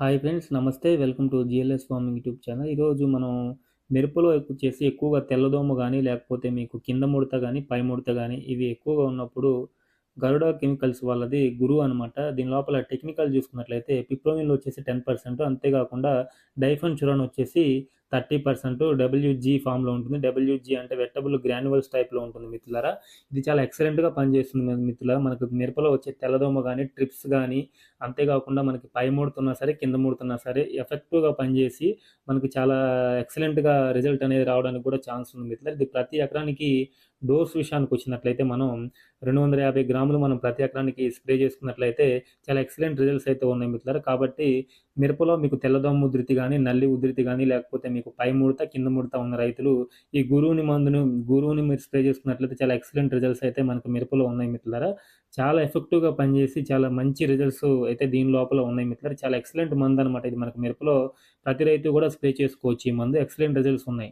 Hi friends నమస్తే. Welcome to GLS farming YouTube channel. ఈరోజు మనం మిరపలో వచ్చేసి ఎక్కువగా తెల్లదోమ కానీ లేకపోతే మీకు కింద ముడత కానీ పై ముడత కానీ ఇవి ఎక్కువగా ఉన్నప్పుడు గరుడ కెమికల్స్ వాళ్ళది గురువు అనమాట దీని లోపల టెక్నికల్ చూసుకున్నట్లయితే పిప్రోమిన్ వచ్చేసి టెన్ పర్సెంట్. అంతేకాకుండా డైఫన్ చురాన్ వచ్చేసి థర్టీ పర్సెంట్ డబ్ల్యూజీ ఫామ్లో ఉంటుంది. డబ్ల్యూజీ అంటే వెట్టబుల్ గ్రాన్యువల్స్ టైప్లో ఉంటుంది మిత్రులారా. ఇది చాలా ఎక్సలెంట్గా పనిచేస్తుంది మన మిత్రులారా. మనకు మిరపలో వచ్చే తెల్లదోమ కానీ ట్రిప్స్ కానీ అంతేకాకుండా మనకి పై ముడుతున్నా సరే కింద ముడుతున్నా సరే ఎఫెక్టివ్గా పనిచేసి మనకి చాలా ఎక్సలెంట్గా రిజల్ట్ అనేది రావడానికి కూడా ఛాన్స్ ఉంది మిత్రులారా. ఇది ప్రతి ఎకరానికి డోస్ విషయానికి వచ్చినట్లయితే మనం రెండు వందల యాభై గ్రాములు మనం ప్రతి ఎకరానికి స్ప్రే చేసుకున్నట్లయితే చాలా ఎక్సలెంట్ రిజల్ట్స్ అయితే ఉన్నాయి మిత్రులారా. కాబట్టి మిరపలో మీకు తెల్లదోమ ఉధృతి కానీ నల్లి ఉధృతి కానీ లేకపోతే మీకు పై ముడత కింద ముడత ఉన్న రైతులు ఈ గురువుని మందును గురువుని మీరు స్ప్రే చేసుకున్నట్లయితే చాలా ఎక్సలెంట్ రిజల్ట్స్ అయితే మనకు మిరపలో ఉన్నాయి మిత్రులారా. చాలా ఎఫెక్టివ్గా పనిచేసి చాలా మంచి రిజల్ట్స్ అయితే దీని లోపల ఉన్నాయి మిత్రులారా. చాలా ఎక్సలెంట్ మందు అనమాట ఇది మనకు మిరపలో. ప్రతి రైతు కూడా స్ప్రే చేసుకోవచ్చు ఈ మందు. ఎక్సలెంట్ రిజల్ట్స్ ఉన్నాయి.